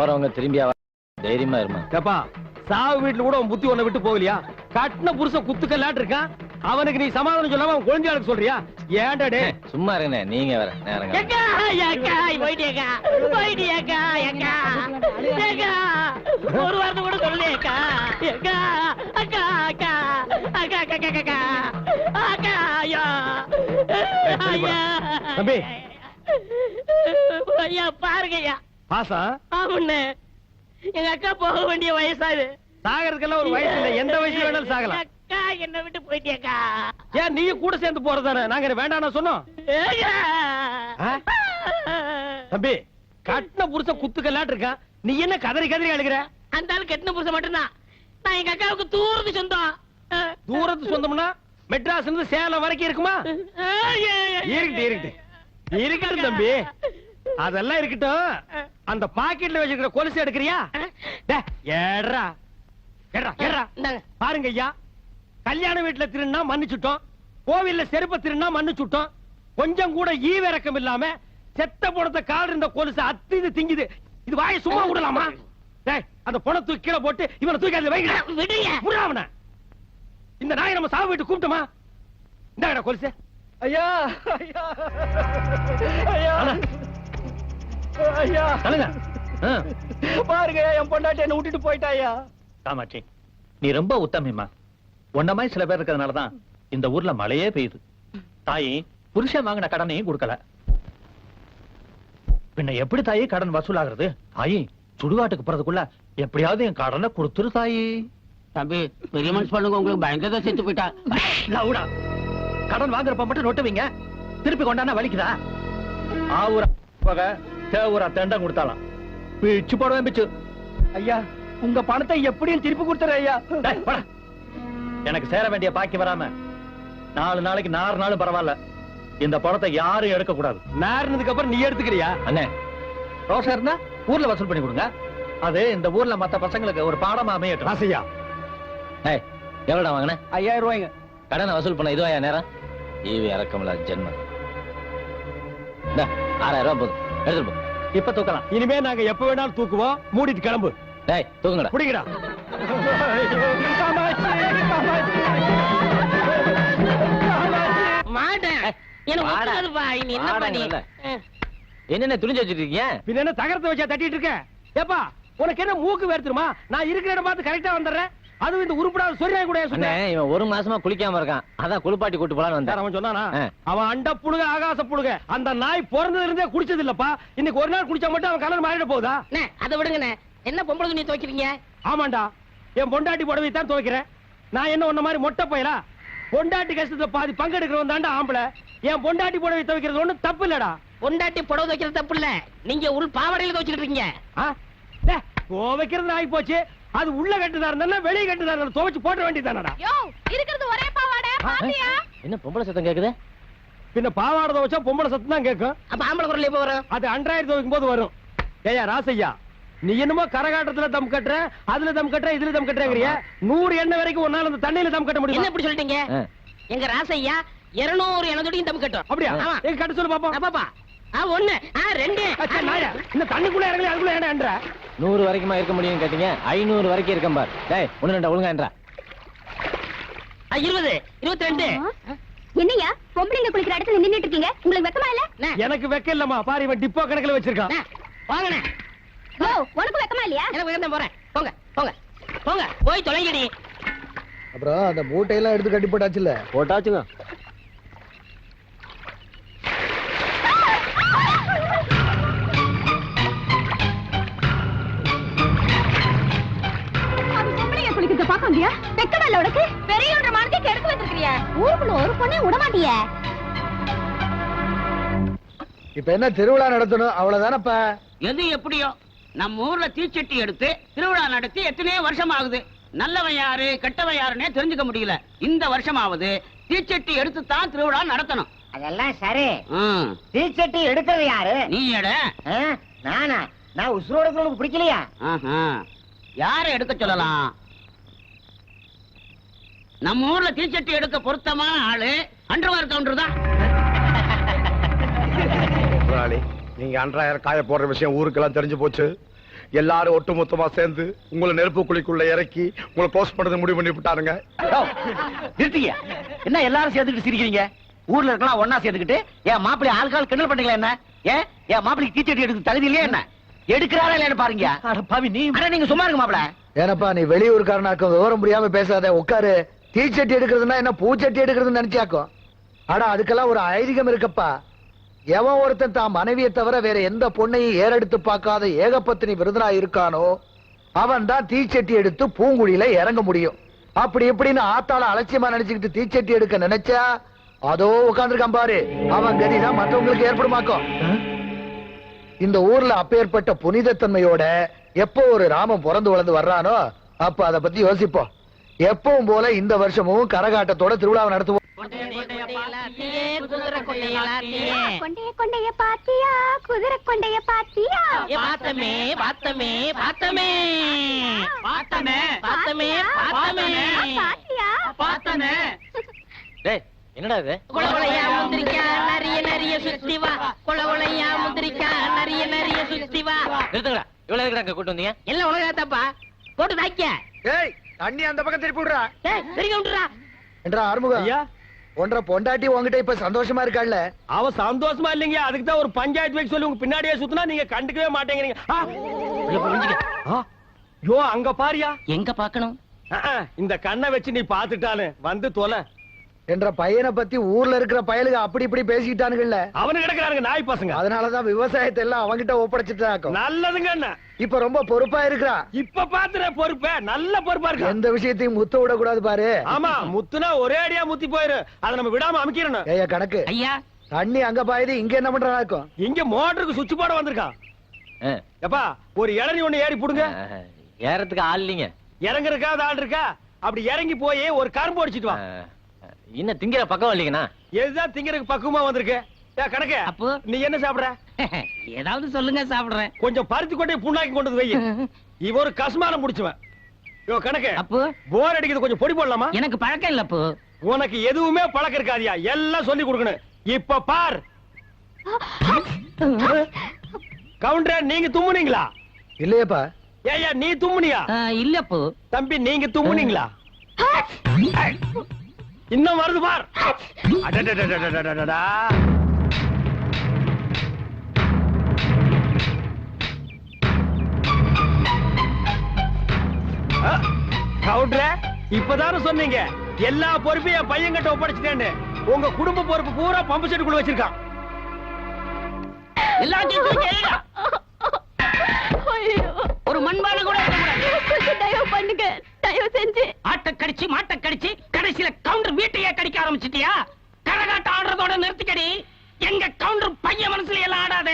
போறவங்க திரும்பியா வர- தைரியமா இருமா. ஏப்பா சாவு வீட்டுல கூட உன் புத்தி உன்னை விட்டு போகலையா? கட்டின புருஷன் குத்துக்கல்லாட்டு இருக்கான் அவனுக்கு நீ சமாதானம் சொல்லாம அவன் குழந்தையாளுக்கு சொல்றியா? ஏன்டா டே சும்மா இருங்கண்ணே நீங்க வேற நேரம் ஏக்கா, ஏக்கா, போயிட்டியேக்கா, போயிட்டியேக்கா, ஏக்கா, ஏக்கா, ஒரு வார்த்தை கூட சொல்லலையேக்கா. ஏக்கா, அக்கா, அக்கா, அக்கா, அக்கா, அக்கா, அக்கா, அக்கா, ஐயா, ஐயா. தம்பி. ஐயா. பாருங்க ஐயா பாசா? ஆமாண்ணே. எங்க அக்கா போக வேண்டிய வயசாது சாகறதுக்கெல்லாம் ஒரு வயசு இல்ல. எந்த வயசுல வேணாலும் சாகலாம். அக்கா என்ன விட்டு போயிட்டியேக்கா ஏன் நீயும் கூட சேர்ந்து போறதானே நாங்க என்ன வேண்டாம்னு சொன்னோம்? தம்பி கட்டின புருஷன் குத்துக்கல்லாட்டு இருக்கான். நீ என்ன கதறி கதறி அழுகிற? அந்த ஆள் கெட்டின புருஷன் மட்டும்தான். நான் எங்க அக்காவுக்கு தூரத்து சொந்தம். தூரத்து சொந்தம்னா மெட்ராஸ்ல இருந்து சேலம் வரைக்கும் இருக்குமா? இருக்கட்டும் இருக்கட்டும். இருக்கட்டும் தம்பி. அதெல்லாம் இருக்கட்டும். அந்த பாக்கெட்ல வச்சிருக்கிற கொலுசு எடுக்கறியா? ஏட்ரா இந்தாங்க. பாருங்க ஐயா. கல்யாண வீட்டுல திருநா மன்னிச்சுட்டோம். கோவில்ல செருப்ப திருநா மன்னிச்சுட்டோம். கொஞ்சம் கூட ஈவிரக்கம் இல்லாம செத்த பணத்தை கால் இருந்த கொலுசு அத்து இது திங்குது. இது வாயை சும்மா விடலாமா? டேய் அந்த பணம் தூக்கி கீழே போட்டு இவனை தூக்கி அதுல வைங்க இந்த நாயை நம்ம சாவு வீட்டு கூப்பிட்டோமா? இந்தாடா கொலுசு. ஐயா ஐயா. ஐயா. ஐயா. பாருங்க என் பொண்டாட்டி என்ன விட்டுட்டு போயிட்டாயா காமாட்சி நீ ரொம்ப உத்தமிமா உன்ன மாதிரி சில பேர் இருக்கிறதுனால தான் இந்த ஊர்ல மழையே பெய்யுது. தாயி புருஷன் வாங்கின கடனையும் கொடுக்கல. பின்ன எப்படி தாயி கடன் வசூலாகிறது? தாயி சுடுகாட்டுக்கு போறதுக்குள்ள எப்படியாவது என் கடனை கொடுத்துரு தாயி. தம்பி பெரிய மனுஷ் பண்ணுங்க. உங்களுக்கு பயங்கர செத்து போயிட்டா. லவுடா. கடன் வாங்குறப்ப மட்டும் நொட்டுவீங்க. திருப்பி கொண்டானா வலிக்குதா? ஆவுரா பகை. தேவுரா தெண்டம் கொடுத்தாலாம் பிச்சு போடுவேன் பிச்சு. ஐயா உங்க பணத்தை எப்படியும் திருப்பி கொடுத்துற ஐயா. எனக்கு சேர வேண்டிய பாக்கி வராம நாலு நாளைக்கு நாலு நாளும் பரவாயில்ல. இந்த பணத்தை யாரும் எடுக்க கூடாது நாரினதுக்கு அப்புறம் நீ எடுத்துக்கிறியா? அண்ணே. ரோஷா இருந்தா ஊர்ல வசூல் பண்ணி கொடுங்க. அது இந்த ஊர்ல மத்த பசங்களுக்கு ஒரு பாடமா அமையட்டும். ராசையா ஏய் எவ்வளோடா வாங்கின? ஐயாயிரம் ரூபாய்ங்க. கடனை வசூல் பண்ண இதுவாயா நேரம்? ஈவி இறக்கமில்லாத ஜென்மம். ஆறாயிரம் ரூபாய் போதும். எடுத்துட்டு போ. இப்ப தூக்கலாம். இனிமே நாங்க எப்ப வேணாலும் தூக்குவோம். மூடிட்டு கிளம்பு. டேய் தூங்குங்கடா. புடிங்கடா. மாட்டேன் எனக்கு வாடா. ஒத்துக்காதுப்பா இனி என்ன வாடா, பண்ணி. என்னென்ன துணிஞ்சு வச்சிட்டு இருக்கீங்க பின்ன என்ன தகரத்தை வச்சா தட்டிட்டு இருக்க? ஏப்பா உனக்கு என்ன மூக்கு வேர்த்துருமா? நான் இருக்கிற இடம் பார்த்து கரெக்டா வந்துடுறேன். அதுவும் இந்த உருப்படாத சொரியா கூட சொன்னேன் இவன் ஒரு மாசமா குளிக்காம இருக்கான். அதான் குளிப்பாட்டி கூட்டு போலான்னு வந்தேன். அவன் சொன்னானா. அவன் அண்ட புழுக ஆகாச புழுக. அந்த நாய் பிறந்ததுல இருந்தே குடிச்சது இல்லப்பா இன்னைக்கு ஒரு நாள் குடிச்சா மட்டும் அவன் கலர் மாறிட போகுதா? அண்ணே, அதை விடுங்கண்ணே. என்ன பொம்பளை துணி துவைக்கிறீங்க? ஆமாண்டா. என் பொண்டாட்டி புடவை தான் துவைக்கிறேன். நான் என்ன உன்ன மாதிரி மொட்டை போயலா? பொண்டாட்டி கஷ்டத்துல பாதி பங்கெடுக்கிறவன் தாண்டா ஆம்பளை. என் பொண்டாட்டி புடவை துவைக்கிறது ஒண்ணும் தப்பு இல்லடா பொண்டாட்டி புடவை துவைக்கிறது தப்பு இல்ல நீங்க உள் பாவாடையில துவைச்சிட்டு இருக்கீங்க. துவைக்கிறது ஆகி போச்சு அது உள்ள கட்டுதா இருந்தா வெளியே கட்டுதா இருந்தா துவைச்சு போட்ட வேண்டியதானடா யோ இருக்கிறது ஒரே பாவாடை. பாத்தியா? என்ன பொம்பளை சத்தம் கேக்குது? பின்ன பாவாடை துவைச்சா பொம்பளை சத்தம் தான் கேட்கும் அப்ப ஆம்பளை குரல் எப்ப வரும்? அது அன்றாயிரம் துவைக்கும் போது வரும். ஏயா ராசையா நீ என்னமோ கரகாட்டத்துல தம் கட்டுற அதுல தம் கட்டுற இதுல தம் கட்டுறங்கிறிய? நூறு எண்ணெய் வரைக்கும் உன்னால அந்த தண்ணியில தம் கட்ட என்ன முடியும் இப்படி சொல்லிட்டீங்க. எங்க ராசையா இருநூறு எண்ணத்தோடையும் தம் கட்டும். அப்படியா? கட்ட சொல்லு பாப்போம். அப்பாப்பா ஆ ஒண்ணு. ஆ ரெண்டு. இந்த தண்ணிக்குள்ள இறங்கி அதுக்குள்ள ஏன்டா என்ற? நூறு வரைக்குமா இருக்க முடியும்னு கேட்டீங்க. ஐநூறு வரைக்கும் இருக்கேன் பார். டேய் ஒண்ணு ரெண்டா ஒழுங்கான்றா ஆ, இருபது. இருபத்தி ரெண்டு என்னையா பொம்பளைங்க குளிக்கிற இடத்துல நின்னுட்டு இருக்கீங்க? உங்களுக்கு வெக்கமா இல்ல? எனக்கு வெக்க இல்லம்மா. பாரு இவன் டிப்போ கணக்குல வச்சிருக்கான். அண்ணே, வாங்கண்ணே. ஓ உனக்கு வெக்கமா இல்லையா? எனக்கு போறேன். போங்க போங்க. போங்க போய் தொலைங்கடி. அப்புறம் அந்த மூட்டையெல்லாம் எடுத்து கட்டி போட்டாச்சுல்ல? போட்டாச்சுங்க. வெக்கமா இல்ல உனக்கு? பெரியவன்ற மாதிரி கெடுத்து வச்சிருக்கிறியா ஊருக்குள்ள ஒரு பொண்ணே விட மாட்டியே. இப்ப என்ன திருவிழா நடத்தணும்? அவ்வளவுதானப்பா? எது எப்படியோ நம்ம ஊர்ல தீச்சட்டி எடுத்து திருவிழா நடத்தி எத்தனையோ வருஷம் ஆகுது நல்லவன் யாரு கெட்டவன் யாருன்னே தெரிஞ்சுக்க முடியல. இந்த வருஷமாவது தீச்சட்டி எடுத்து தான் திருவிழா நடத்தணும். அதெல்லாம் சரி. ம். தீச்சட்டி எடுக்கிறது யாரு? நீ எட? நானா? நான் உசுரோட பிடிக்கலையா? ஆஹா. யாரை எடுக்க சொல்லலாம்? நம்ம ஊர்ல தீச்சட்டி எடுக்க பொருத்தமான ஆளு அண்டர்வார் கவுண்டர் தான். நீங்க அன்றாயிரம் காய போடுற விஷயம் ஊருக்கெல்லாம் தெரிஞ்சு போச்சு. எல்லாரும் ஒட்டுமொத்தமா சேர்ந்து உங்களை நெருப்பு குழிக்குள்ள இறக்கி உங்களை க்ளோஸ் பண்றது முடிவு பண்ணி விட்டானுங்க. நிறுத்திங்க என்ன எல்லாரும் சேர்ந்துக்கிட்டு சிரிக்கிறீங்க? ஊர்ல இருக்கலாம் ஒன்னா சேர்ந்துக்கிட்டு என் மாப்பிள்ளை ஆள்கால் கிண்டல் பண்ணீங்களா என்ன? ஏன் என் மாப்பிளைக்கு தீச்சட்டி எடுக்க தகுதி இல்லையா என்ன? எடுக்கிறாரா இல்லையான்னு பாருங்க. அட பாவி நீ அட நீங்க சும்மா இருங்க மாப்பிள ஏனப்பா நீ வெளியூர்காரனாக்கும் விவரம் முடியாம பேசாத உட்காரு. தீச்சட்டி எடுக்கிறதுனா என்ன பூச்சட்டி எடுக்கிறதுன்னு நினைச்சாக்கும் ஆனா அதுக்கெல்லாம் ஒரு ஐதீகம் இருக்கப்பா. எவன் ஒருத்தன் தான் மனைவியை தவிர வேற எந்த பொண்ணையும் ஏறெடுத்து பார்க்காத ஏகப்பத்தினி விருதனா இருக்கானோ அவன் தான் தீச்சட்டி எடுத்து பூங்குழியில இறங்க முடியும். அப்படி இப்படின்னு ஆத்தால அலட்சியமா நினைச்சுக்கிட்டு தீச்சட்டி எடுக்க நினைச்சா அதோ உட்காந்துருக்கான் பாரு. அவன் கதிதான் மற்றவங்களுக்கு ஏற்படுமாக்கும் இந்த ஊர்ல அப்பேற்பட்ட புனிதத்தன்மையோட எப்போ ஒரு ராமம் பிறந்து வளர்ந்து வர்றானோ அப்ப அதை பத்தி யோசிப்போம். எப்பவும் போல இந்த வருஷமும் கரகாட்டத்தோட திருவிழாவை நடத்துவோம். என்னடா இது? குளகுளையா முந்திரிக்கா நிறைய நிறைய சுத்தி வா. குளகுளையா முந்திரிக்கா நிறைய நிறைய சுத்தி வா. நிறுத்துங்கடா. கூட்டு வந்தீங்க? எல்லாம் உலகத்தாப்பா. போட்டு தாக்கிய? தண்ணி அந்த பக்கம் திருப்பி விடுறா. டேய் சரிங்க விட்டுறா. என்றா ஆறுமுகம் ஐயா. ஒன்றரை பொண்டாட்டி உங்ககிட்ட இப்ப சந்தோஷமா இருக்காள்ல? அவ சந்தோஷமா இல்லைங்க அதுக்கு தான் ஒரு பஞ்சாயத்து வைக்க சொல்லி உங்க பின்னாடியே சுத்தினா நீங்க கண்டுக்கவே மாட்டேங்கிறீங்க! யோ அங்க பாரியா? எங்க பாக்கணும் இந்த கண்ணை வச்சு நீ பாத்துட்டானு வந்து தொலை. என்ற பையனை பத்தி ஊர்ல இருக்கிற பயலுக அப்படி இப்படி பேசிக்கிட்டானுங்கல்ல அவனு கிடக்குறானுங்க நாய் பசங்க. அதனாலதான் விவசாயத்தை எல்லாம் அவங்கிட்ட ஒப்படைச்சிட்டாக்கும் நல்லதுங்க அண்ணா. இப்ப ரொம்ப பொறுப்பா இருக்கிறா. இப்ப பாத்துற பொறுப்ப நல்ல பொறுப்பா இருக்கு? எந்த விஷயத்தையும் முத்த விடக்கூடாது பாரு. ஆமா முத்துனா ஒரே அடியா முத்தி போயிரு. அதை நம்ம விடாம அமைக்கிறோம் ஏய்யா கணக்கு. ஐயா. தண்ணி அங்க பாயுது இங்க என்ன பண்றாக்கும் இங்க மோட்டருக்கு சுவிட்ச் போட வந்திருக்கான் எப்பா ஒரு இளநி ஒண்ணு ஏறி புடுங்க. ஏறதுக்கு ஆள் இல்லைங்க. இறங்குறதுக்காவது ஆள் இருக்கா? அப்படி இறங்கி போய் ஒரு கரும்பு அடிச்சிட்டு வா. இன்னும் திங்கிற பக்கம் இல்லைங்கண்ணா? எதுதான் திங்கறதுக்கு பக்குவமா வந்திருக்கு? ஏ கணக்கு அப்போ? நீ என்ன சாப்பிடுற? ஏதாவது சொல்லுங்க சாப்பிடுறேன். கொஞ்சம் பருத்தி கொட்டை புண்ணாக்கி கொண்டு வந்து வை. இவ ஒரு கஸ்மானம் முடிச்சுவன். யோ கணக்கு அப்போ? போர் அடிக்குது கொஞ்சம் பொடி போடலாமா? எனக்கு பழக்கம் இல்ல அப்போ. உனக்கு எதுவுமே பழக்கம் இருக்காதியா? எல்லாம் சொல்லி கொடுக்கணும். இப்ப பார். கவுண்டர் நீங்க தும்முனீங்களா? இல்லையேப்பா. ஏய்யா நீ தும்முனியா? இல்ல அப்போ. தம்பி நீங்க தும்முனீங்களா? இன்னும் வருது பார். இப்பதான சொன்னீங்க எல்லா பொறுப்பையும் என் பையன் கிட்ட ஒப்படைச்சிட்டேன்னு உங்க குடும்ப பொறுப்பு பூரா பம்பு செட்டுக்குள்ள வச்சிருக்கான் எல்லாத்தையும் ஒரு மண்பான கூட தயவு பண்ணுங்க தயவு செஞ்சு ஆட்ட கடிச்சு மாட்ட கடிச்சு கடைசியில கவுண்டர் வீட்டையே கடிக்க ஆரம்பிச்சிட்டியா? கரகாட்டம் ஆடுறதோட நிறுத்திக்கடி. எங்க கவுண்டர் பையன் மனசுல எல்லாம் ஆடாத.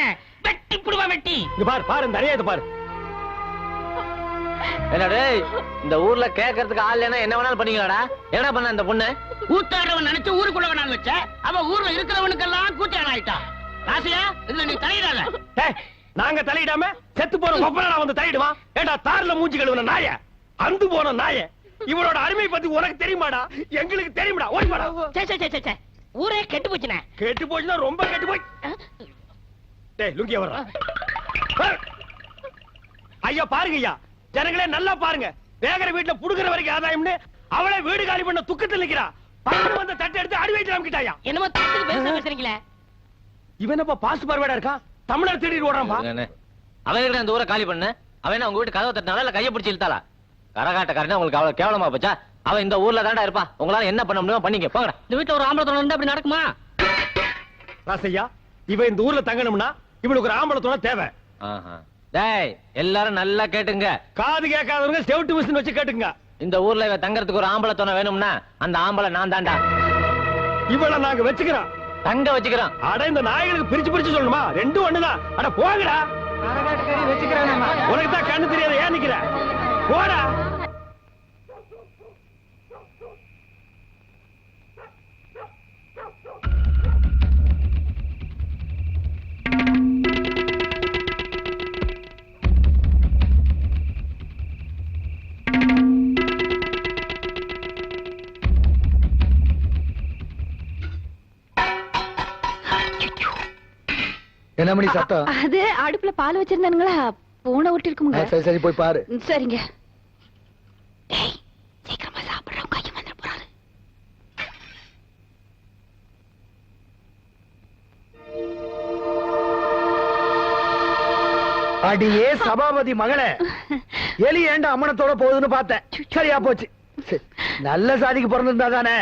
வெட்டி புடுவா வெட்டி. இங்க பார் பாரு நிறைய இது பாரு. என்ன டேய் இந்த ஊர்ல கேட்கறதுக்கு ஆள் இல்லைன்னா என்ன வேணாலும் பண்ணீங்களாடா? என்ன பண்ண இந்த பொண்ணு? கூத்தாடுறவன் நினைச்சு ஊருக்குள்ள வேணாலும் வச்ச. அவ ஊர்ல இருக்கிறவனுக்கெல்லாம் கூத்தாட ஆயிட்டா. ராசியா இதுல நீ தலையிடாத. நாங்க தலையிடாம செத்து போற ஒப்பனா வந்து தலையிடுவான். ஏண்டா தார்ல மூஞ்சி கழுவுன நாய? அந்து போன நாய? இவனோட அருமை பத்தி உனக்கு தெரியுமாடா? எங்களுக்கு தெரியுமாடா. ஓடி வாடா. சே, சே, சே, சே. ஊரே கெட்டு போச்சுனே கெட்டு போச்சுன்னா ரொம்ப கெட்டு போய் டேய் லுங்கிய வர்றா. ஐயா பாருங்க ஐயா. ஜனங்களே நல்லா பாருங்க. வேகர வீட்டுல புடுங்குற வரைக்கும் ஆதாயம்னு அவளே வீடு காலி பண்ண துக்கத்தில் நிக்கிறா. பக்கத்துல வந்த தட்டை எடுத்து அடி வயிற்று அமுக்கிட்டாயா? என்னமோ தத்துக்கு பேச பேசுறீங்களே. இவன் என்னப்பா பாசு பார்வையா இருக்கான் தமிழர் தேடிட்டு ஓடுறான்பா அண்ணே, அவன் அந்த ஊரை காலி பண்ணு? அவன் உங்க வீட்டு கதவை தட்டினால இல்ல கையை பிடிச்சி இழுத்தாளா? கரகாட்டக்காரனே உங்களுக்கு அவ்வளவு கேவலமா போச்சா? அவன் இந்த ஊர்ல தாண்டா இருப்பா. உங்களால என்ன பண்ண முடியுமோ பண்ணீங்க. போங்கடா. இந்த வீட்டுல ஒரு ஆம்பளை துணை இருந்தா அப்படி நடக்குமா? ராசையா இவன் இந்த ஊர்ல தங்கணும்னா இவனுக்கு ஒரு ஆம்பளை துணை தேவை. ஆஹா. டேய் எல்லாரும் நல்லா கேட்டுங்க. காது கேட்காதவங்க செவிட்டு மிஷின் வச்சு கேட்டுங்க இந்த ஊர்ல இவன் தங்கறதுக்கு ஒரு ஆம்பளை துணை வேணும்னா அந்த ஆம்பளை நான் தாண்டா இவள நாங்க வச்சுக்கிறோம். தங்க வச்சுக்கிறோம். அட இந்த நாய்களுக்கு பிரிச்சு பிரிச்சு சொல்லணுமா? ரெண்டும் ஒண்ணுதான். அட போங்கடா. உனக்கு தான் கண்ணு தெரியாத. போடா. என்ன மணி சத்தம் அது அடுப்புல பால் வச்சிருந்தானுங்களா? பூனை ஒட்டி சரி சரி போய் பாரு. சரிங்க. சீக்கிரமா சாப்பிடுறோம் கையும் வந்துட போறாரு அடியே சபாபதி மகளே. எலி ஏண்ட அம்மனத்தோட போகுதுன்னு பார்த்தேன். சரியா போச்சு. நல்ல சாதிக்கு பிறந்திருந்தா தானே.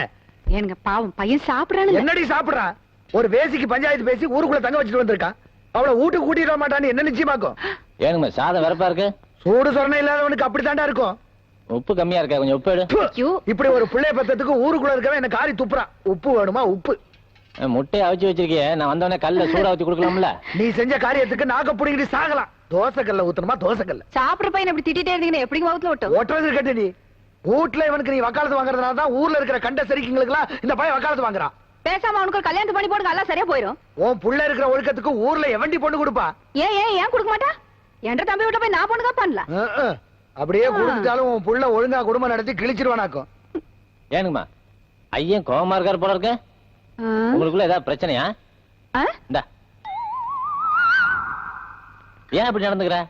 ஏனுங்க பாவம் பையன் சாப்பிடறானு என்னடி சாப்பிடுறான் ஒரு வேசிக்கு பஞ்சாயத்து பேசி ஊருக்குள்ள தங்க வச்சுட்டு வந்திருக்கான். அவளை வீட்டுக்கு கூட்டிட்டு வர மாட்டான்னு என்ன நிச்சயமாக்கும்? ஏனுங்க சாதம் வெறப்பா இருக்கு? சூடு சொரணை இல்லாதவனுக்கு அப்படித்தாண்டா இருக்கும். உப்பு கம்மியா இருக்கா? கொஞ்சம் உப்பு எடு. ஐயோ. இப்படி ஒரு பிள்ளை பத்தத்துக்கு ஊருக்குள்ள இருக்கவன் என்ன காரி துப்புறான் உப்பு வேணுமா? உப்பு. முட்டையை அவிச்சு வச்சிருக்கியே. நான் வந்தவொடனே கல்ல சூடா ஊத்தி கொடுக்கலாம்ல? நீ செஞ்ச காரியத்துக்கு நாக்க புடிங்கிட்டு சாகலாம். தோசை கல்ல ஊத்தணுமா? தோசை கல்ல சாப்பிடுற பையன் அப்படி திட்டிட்டே இருந்தீங்கன்னா எப்படி வகுத்துல விட்டோம் ஒட்டுறது கட்டு நீ. வீட்டுல இவனுக்கு நீ வக்காலத்து வாங்குறதுனால தான் ஊர்ல இருக்கிற கண்ட சரிக்குங்களுக்குலாம் இந்த பையன் வக்காலத்து வாங்குறான். பேசாம அவனுக்கு ஒரு கல்யாணத்து பண்ணி போடுங்க எல்லாம் சரியா போயிரும். உன் புள்ள இருக்கிற ஒழுக்கத்துக்கு ஊர்ல எவண்டி பொண்ணு கொடுப்பா? ஏன் ஏன் ஏன் கொடுக்க மாட்டா? என்ற தம்பி விட்ட போய் நான் பொண்ணுக்கா பண்ணல. அஹ், அஹ். அப்படியே கொடுத்துட்டாலும் உன் புள்ள ஒழுங்கா குடும்பம் நடத்தி கிழிச்சிருவானாக்கும். ஏனுங்கம்மா ஐயன் கோவமா இருக்காரு போல இருக்கு. உங்களுக்குள்ள ஏதாவது பிரச்சனையா? இந்த. ஏன் அப்படி நடந்துக்கிற?